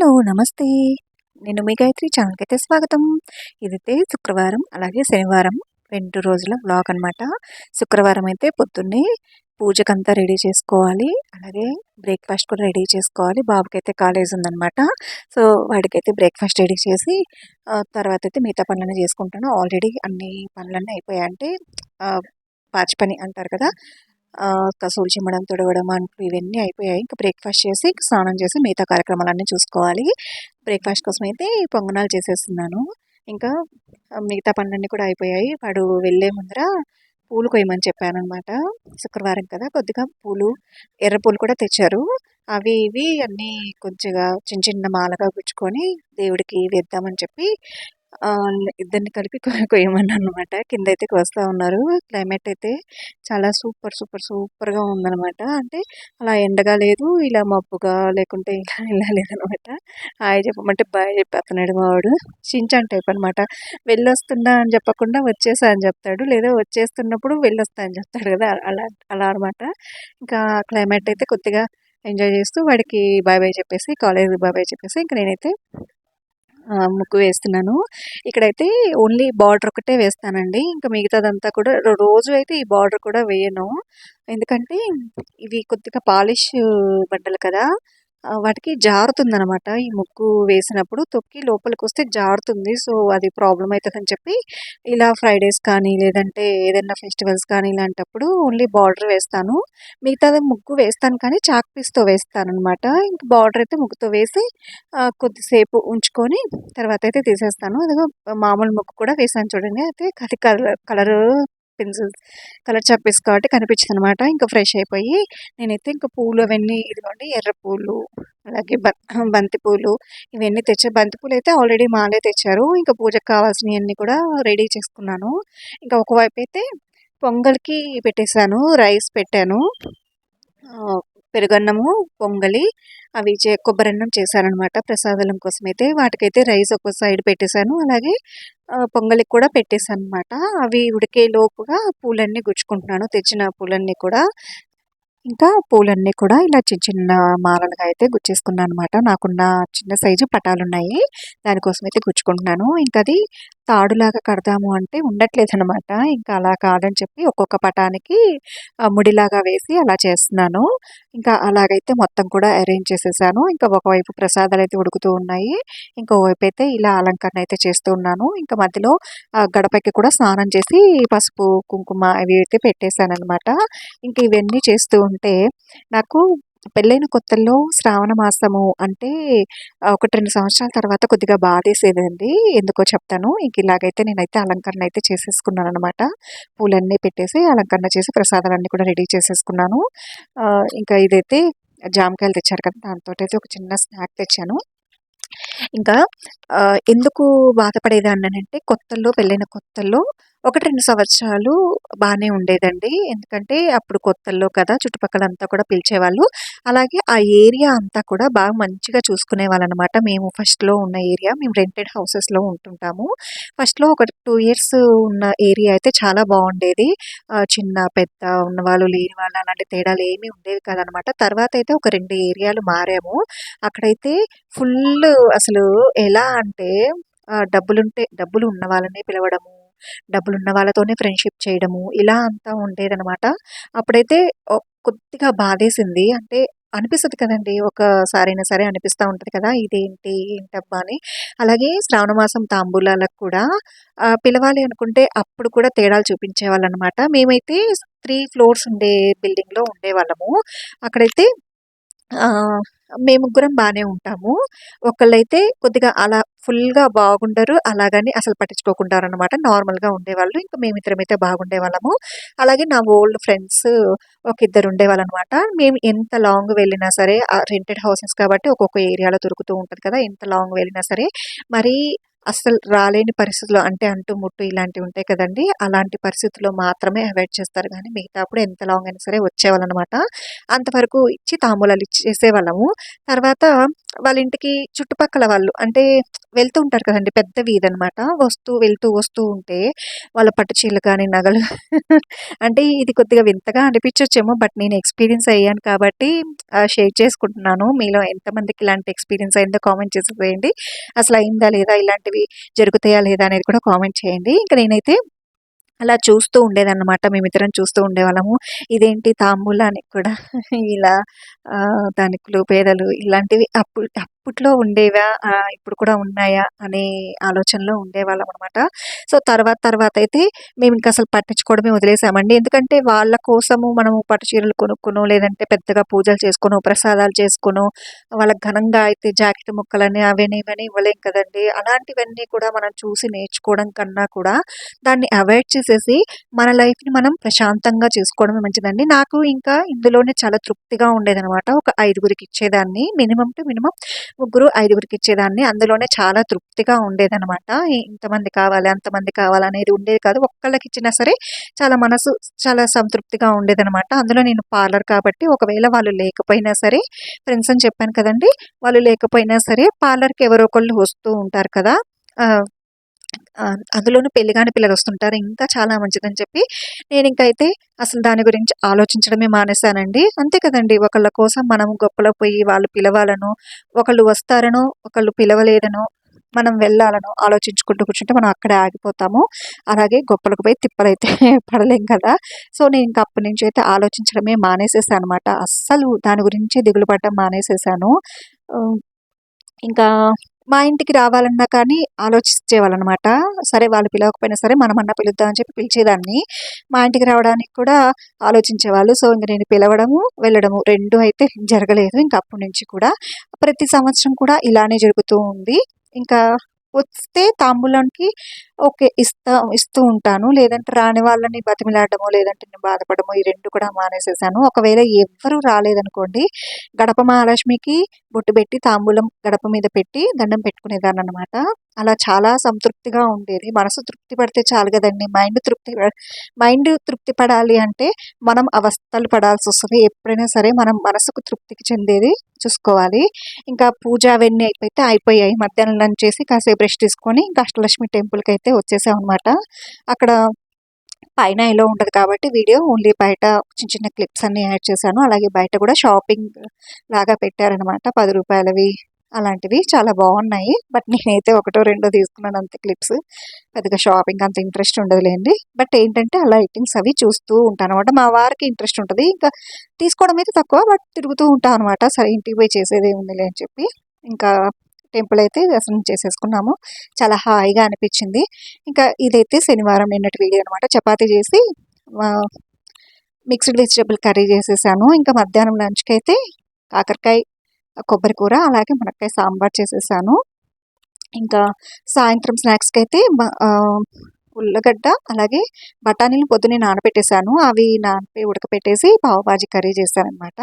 Hello నమస్తే. నేను మీ గాయత్రి ఛానల్కి అయితే స్వాగతం. ఇదైతే శుక్రవారం అలాగే శనివారం రెండు రోజుల బ్లాగ్ అనమాట శుక్రవారం అయితే పొద్దున్నే పూజకంతా రెడీ చేసుకోవాలి. అలాగే బ్రేక్ఫాస్ట్ కూడా రెడీ చేసుకోవాలి. బాబుకైతే కాలేజ్ ఉందనమాట సో వాడికైతే బ్రేక్ఫాస్ట్ రెడీ చేసి తర్వాత అయితే మిగతా పనులన్నీ చేసుకుంటాను. ఆల్రెడీ అన్ని పనులన్నీ అయిపోయాయి అంటే పాచి పని అంటారు కదా కసూలు చిమ్మడం తుడవడం అంటూ ఇవన్నీ అయిపోయాయి. ఇంకా బ్రేక్ఫాస్ట్ చేసి స్నానం చేసి మిగతా కార్యక్రమాలన్నీ చూసుకోవాలి. బ్రేక్ఫాస్ట్ కోసం అయితే పొంగనాలు చేసేస్తున్నాను. ఇంకా మిగతా పనులన్నీ కూడా అయిపోయాయి. వాడు వెళ్ళే ముందర పూలు కొయ్యమని చెప్పాను అనమాట శుక్రవారం కదా కొద్దిగా పూలు ఎర్ర పూలు కూడా తెచ్చారు. అవి ఇవి అన్నీ కొంచెంగా చిన్న చిన్న మాలగా గుచ్చుకొని దేవుడికి వేద్దామని చెప్పి ఇద్దరిని కలిపి కొయ్యమన్నా అనమాట కింద అయితే వస్తూ ఉన్నారు. క్లైమేట్ అయితే చాలా సూపర్ సూపర్ సూపర్గా ఉందనమాట అంటే అలా ఎండగా లేదు ఇలా మబ్బుగా లేకుంటే ఇలా ఇలా లేదనమాట హాయ్ చెప్పమంటే బాయ్ చెప్పేస్తున్నాడు మావాడు చించాన్ టైప్ అనమాట వెళ్ళొస్తున్నా అని చెప్పకుండా వచ్చేసా అని చెప్తాడు. లేదా వచ్చేస్తున్నప్పుడు వెళ్ళొస్తా అని చెప్తాడు కదా అలా అలా అనమాట ఇంకా క్లైమేట్ అయితే కొద్దిగా ఎంజాయ్ చేస్తూ వాడికి బాయ్ బాయ్ చెప్పేసి కాలేజ్ బాయ్ బాయ్ చెప్పేసి ఇంకా నేనైతే ముగ్గు వేస్తున్నాను. ఇక్కడైతే ఓన్లీ బార్డర్ ఒకటే వేస్తానండి. ఇంకా మిగతాదంతా కూడా రోజు అయితే ఈ బార్డర్ కూడా వేయను. ఎందుకంటే ఇవి కొద్దిగా పాలిష్ బండలు కదా. వాటికి జారుతుందనమాట ఈ ముగ్గు వేసినప్పుడు తొక్కి లోపలికి వస్తే జారుతుంది. సో అది ప్రాబ్లం అవుతుందని చెప్పి ఇలా ఫ్రైడేస్ కానీ లేదంటే ఏదైనా ఫెస్టివల్స్ కానీ ఇలాంటప్పుడు ఓన్లీ బార్డర్ వేస్తాను. మిగతాది ముగ్గు వేస్తాను కానీ చాక్ పీస్తో వేస్తాను అనమాట ఇంక బార్డర్ అయితే ముగ్గుతో వేసి కొద్దిసేపు ఉంచుకొని తర్వాత అయితే తీసేస్తాను. అదిగో మామూలు ముగ్గు కూడా వేసాను చూడండి. అయితే అది కలర్ కలర్ పెన్సిల్స్ కలర్ చెప్పేసి కాబట్టి కనిపించింది అనమాట ఇంకా ఫ్రెష్ అయిపోయి నేనైతే ఇంకా పూలు అవన్నీ ఇదిగోండి ఎర్ర పూలు అలాగే బంతి పూలు ఇవన్నీ తెచ్చా. బంతి పూలు అయితే ఆల్రెడీ మాలే తెచ్చారు. ఇంకా పూజకు కావాల్సినవన్నీ కూడా రెడీ చేసుకున్నాను. ఇంకా ఒకవైపు అయితే పొంగల్కి పెట్టేశాను రైస్ పెట్టాను. పెరుగన్నము పొంగలి అవి చే కొబ్బరన్నం చేశానమాట ప్రసాదం కోసం అయితే వాటికైతే రైస్ ఒక సైడ్ పెట్టేశాను. అలాగే పొంగలికి కూడా పెట్టేశాను అనమాట అవి ఉడికే లోపుగా పూలన్నీ గుచ్చుకుంటున్నాను. తెచ్చిన పూలన్నీ కూడా. ఇంకా పూలన్నీ కూడా ఇలా చిన్న చిన్న మాలలుగా అయితే గుచ్చేసుకున్నాను అనమాట నాకున్న చిన్న సైజు పటాలు ఉన్నాయి దానికోసం అయితే గుచ్చుకుంటున్నాను. ఇంకా అది తాడులాగా కడదాము అంటే ఉండట్లేదు అనమాట ఇంకా అలా కాదని చెప్పి ఒక్కొక్క పటానికి ముడిలాగా వేసి అలా చేస్తున్నాను. ఇంకా అలాగైతే మొత్తం కూడా అరేంజ్ చేసేసాను. ఇంకా ఒకవైపు ప్రసాదాలు అయితే ఉడుకుతూ ఉన్నాయి. ఇంకోవైపు అయితే ఇలా అలంకరణ అయితే చేస్తూ ఉన్నాను. ఇంకా మధ్యలో గడపకి కూడా స్నానం చేసి పసుపు కుంకుమ అవి అయితే పెట్టేశాను అనమాట ఇంకా ఇవన్నీ చేస్తూ ఉంటే నాకు పెళ్ళైన కొత్తల్లో శ్రావణ మాసము అంటే ఒకటి రెండు సంవత్సరాల తర్వాత కొద్దిగా బాధేసేదండి. ఎందుకో చెప్తాను. ఇంక ఇలాగైతే నేనైతే అలంకరణ అయితే చేసేసుకున్నాను అనమాట పూలన్నీ పెట్టేసి అలంకరణ చేసి ప్రసాదాలన్నీ కూడా రెడీ చేసేసుకున్నాను. ఇంకా ఇదైతే జామకాయలు తెచ్చారు కదా దాంతో అయితే ఒక చిన్న స్నాక్ తెచ్చాను. ఇంకా ఎందుకు బాధపడేదాన్ని అంటే కొత్తల్లో పెళ్ళైన కొత్తల్లో ఒకటి రెండు సంవత్సరాలు బాగానే ఉండేదండి. ఎందుకంటే అప్పుడు కొత్తల్లో కదా చుట్టుపక్కల అంతా కూడా పిలిచేవాళ్ళు. అలాగే ఆ ఏరియా అంతా కూడా బాగా మంచిగా చూసుకునే అనమాట మేము ఫస్ట్లో ఉన్న ఏరియా మేము రెంటెడ్ హౌసెస్లో ఉంటుంటాము. ఫస్ట్లో ఒక టూ ఇయర్స్ ఉన్న ఏరియా అయితే చాలా బాగుండేది. చిన్న పెద్ద ఉన్న వాళ్ళు లేని వాళ్ళు అలాంటి తేడాలు ఏమీ ఉండేవి కాదనమాట. తర్వాత అయితే ఒక రెండు ఏరియాలు మారాము. అక్కడైతే ఫుల్ అసలు ఎలా అంటే డబ్బులుంటే డబ్బులు ఉన్న వాళ్ళని పిలవడము డబ్బులున్న వాళ్ళతోనే ఫ్రెండ్షిప్ చేయడము ఇలా అంతా ఉండేదనమాట అప్పుడైతే కొద్దిగా బాధేసింది. అంటే అనిపిస్తుంది కదండి ఒకసారైనా సరే అనిపిస్తూ ఉంటుంది కదా ఇదేంటి ఏంటబ్బా అని. అలాగే శ్రావణ మాసం తాంబూలాలకు కూడా పిలవాలి అనుకుంటే అప్పుడు కూడా తేడాలు చూపించేవాళ్ళు అనమాట మేమైతే త్రీ ఫ్లోర్స్ ఉండే బిల్డింగ్లో ఉండేవాళ్ళము. అక్కడైతే మేము ముగ్గురం బాగానే ఉంటాము. ఒకళ్ళైతే కొద్దిగా అలా ఫుల్గా బాగుండరు. అలాగని అసలు పట్టించుకోకుంటారు అనమాట నార్మల్గా ఉండేవాళ్ళు. ఇంకా మేమిద్దరం అయితే బాగుండేవాళ్ళము అలాగే నా ఓల్డ్ ఫ్రెండ్స్ ఒక ఇద్దరు ఉండేవాళ్ళు అనమాట మేము ఎంత లాంగ్ వెళ్ళినా సరే రెంటెడ్ హౌసెస్ కాబట్టి ఒక్కొక్క ఏరియాలో దొరుకుతూ ఉంటుంది కదా ఎంత లాంగ్ వెళ్ళినా సరే మరి అస్సలు రాలేని పరిస్థితులు అంటే అంటు ముట్టు ఇలాంటివి ఉంటాయి కదండి అలాంటి పరిస్థితుల్లో మాత్రమే అవాయిడ్ చేస్తారు కానీ మిగతా అప్పుడు ఎంత లాంగ్ అయినా సరే వచ్చేవాళ్ళు అనమాట అంతవరకు ఇచ్చి తాంబూలాలు ఇచ్చేసేవాళ్ళము తర్వాత వాళ్ళ ఇంటికి చుట్టుపక్కల వాళ్ళు అంటే వెళ్తూ ఉంటారు కదండి పెద్ద వీధనమాట. వస్తూ వెళ్తూ వస్తూ ఉంటే వాళ్ళ పట్టు చీరలు కానీ, నగలు అంటే ఇది కొద్దిగా వింతగా అనిపించవచ్చేమో బట్ నేను ఎక్స్‌పీరియన్స్ అయ్యాను కాబట్టి షేర్ చేసుకుంటున్నాను. మీలో ఎంతమందికి ఇలాంటి ఎక్స్‌పీరియన్స్ అయిందో కామెంట్ చేసేసేయండి. అసలు అయిందా లేదా? ఇలాంటి ఇలాంటివి జరుగుతాయా లేదా? అనేది కూడా కామెంట్ చేయండి. ఇంకా నేనైతే అలా చూస్తూ ఉండేదన్నమాట. మేమిద్దరం చూస్తూ ఉండేవాళ్ళము. ఇదేంటి తాంబూలానికి కూడా ఇలా ధనికులు, పేదలు ఇలాంటివి అప్పుడు అప్పట్లో ఉండేవా? ఇప్పుడు కూడా ఉన్నాయా? అనే ఆలోచనలో ఉండేవాళ్ళమనమాట. సో, తర్వాత తర్వాత అయితే మేము ఇంకా అసలు పట్టించుకోవడమే వదిలేసామండి. ఎందుకంటే వాళ్ళ కోసము మనము పట్టు చీరలు కొనుక్కొనో, లేదంటే పెద్దగా పూజలు చేసుకునో ప్రసాదాలు చేసుకునో వాళ్ళకి ఘనంగా అయితే జాకెట్ ముక్కలని అవని ఇవని ఇవ్వలేం కదండీ! అలాంటివన్నీ కూడా మనం చూసి నేర్చుకోవడం కన్నా కూడా దాన్ని అవాయిడ్ చేసేసి మన లైఫ్‌ని మనం ప్రశాంతంగా చేసుకోవడమే మంచిదండి. నాకు ఇంకా ఇందులోనే చాలా తృప్తిగా ఉండేదనమాట. ఒక ఐదుగురికి ఇచ్చేదాన్ని. మినిమమ్ టు మినిమం ముగ్గురు, ఐదుగురికి ఇచ్చేదాన్ని. అందులోనే చాలా తృప్తిగా ఉండేదనమాట. ఇంతమంది కావాలి, అంతమంది కావాలి అనేది ఉండేది కాదు. ఒక్కళ్ళకి ఇచ్చినా సరే చాలా మనసు చాలా సంతృప్తిగా ఉండేదనమాట. అందులో నేను పార్లర్ కాబట్టి ఒకవేళ వాళ్ళు లేకపోయినా సరే ఫ్రెండ్స్ అని చెప్పాను కదండీ! వాళ్ళు లేకపోయినా సరే పార్లర్‌కి ఎవరో ఒకళ్ళు వస్తూ ఉంటారు కదా! అందులోనూ పెళ్ళి కాని పిల్లలు వస్తుంటారు. ఇంకా చాలా మంచిదని చెప్పి నేను ఇంకైతే అసలు దాని గురించి ఆలోచించడమే మానేశానండి. అంతే కదండీ! ఒకళ్ళ కోసం మనం గొప్పలో పోయి వాళ్ళు పిలవాలను ఒకళ్ళు వస్తారనో, ఒకళ్ళు పిలవలేదనో, మనం వెళ్ళాలను ఆలోచించుకుంటూ కూర్చుంటే మనం అక్కడే ఆగిపోతాము. అలాగే గొప్పలకు పోయి తిప్పలైతే పడలేం కదా! సో, నేనింక అప్పటి నుంచి అయితే ఆలోచించడమే మానేసేసాననమాట. అస్సలు దాని గురించి దిగులు పడడం మానేసేసాను. ఇంకా మా ఇంటికి రావాలన్నా కానీ ఆలోచించేవాళ్ళనమాట. సరే వాళ్ళు పిలవకపోయినా సరే మనమన్నా పిలుద్దాం అని చెప్పి పిలిచేదాన్ని. మా ఇంటికి రావడానికి కూడా ఆలోచించేవాళ్ళు. సో, ఇంక నేను పిలవడము, వెళ్ళడము రెండు అయితే జరగలేదు. ఇంక అప్పటి నుంచి కూడా. ప్రతి సంవత్సరం కూడా ఇలానే జరుగుతూ ఉంది. ఇంకా వస్తే తాంబూలానికి ఓకే. ఇస్తా ఇస్తూ ఉంటాను. లేదంటే రాని వాళ్ళని బతిమిలాడడమో, లేదంటే నేను బాధపడడమో ఈ రెండు కూడా మానేసేసాను. ఒకవేళ ఎవ్వరు రాలేదనుకోండి, గడప మహాలక్ష్మికి బొట్టు పెట్టి, తాంబూలం గడప మీద పెట్టి దండం పెట్టుకునేదాన్ని అనమాట అలా చాలా సంతృప్తిగా ఉండేది. మనసు తృప్తి పడితే చాలు కదండి మైండ్ తృప్తి మైండ్ తృప్తి పడాలి అంటే మనం అవస్థలు పడాల్సి వస్తుంది ఎప్పుడైనా సరే మనం మనసుకు తృప్తికి చెందేది చూసుకోవాలి. ఇంకా పూజ అవన్నీ అయిపోతే అయిపోయాయి. మధ్యాహ్నం లంచ్ చేసి కాసేపు రెస్ట్ తీసుకొని ఇంకా అష్టలక్ష్మి టెంపుల్కి అయితే వచ్చేసాం అనమాట అక్కడ పైన ఇలా ఉండదు కాబట్టి వీడియో ఓన్లీ బయట చిన్న చిన్న క్లిప్స్ అన్నీ యాడ్ చేశాను. అలాగే బయట కూడా షాపింగ్ లాగా పెట్టారనమాట. పది రూపాయలవి అలాంటివి చాలా బాగున్నాయి బట్ నేనైతే ఒకటో, రెండో తీసుకున్నాను అంతే క్లిప్స్. పెద్దగా షాపింగ్ అంత ఇంట్రెస్ట్ ఉండదులేండి బట్ ఏంటంటే ఆ లైటింగ్స్ అవి చూస్తూ ఉంటాననమాట. మా వారికి ఇంట్రెస్ట్ ఉంటుంది ఇంకా తీసుకోవడం అయితే తక్కువ. బట్ తిరుగుతూ ఉంటాను అనమాట. సరే ఇంటికి పోయి చేసేదేముందిలే అని చెప్పి. ఇంకా టెంపుల్ అయితే దర్శనం చేసేసుకున్నాము. చాలా హాయిగా అనిపించింది. ఇంకా ఇదైతే శనివారం నిన్నటి వీడియో అనమాట. చపాతీ చేసి మిక్స్డ్ వెజిటేబుల్ కర్రీ చేసేసాను. ఇంకా మధ్యాహ్నం లంచ్కి అయితే కాకరకాయ, కొబ్బరి కూర అలాగే మునక్కాయ సాంబార్ చేసేసాను. ఇంకా సాయంత్రం స్నాక్స్కి అయితే ఉల్లగడ్డ అలాగే బఠానీలు పొద్దున్నే నానబెట్టేశాను అవి నానిపి ఉడకపెట్టేసి పావుబాజీ కర్రీ చేశాననమాట.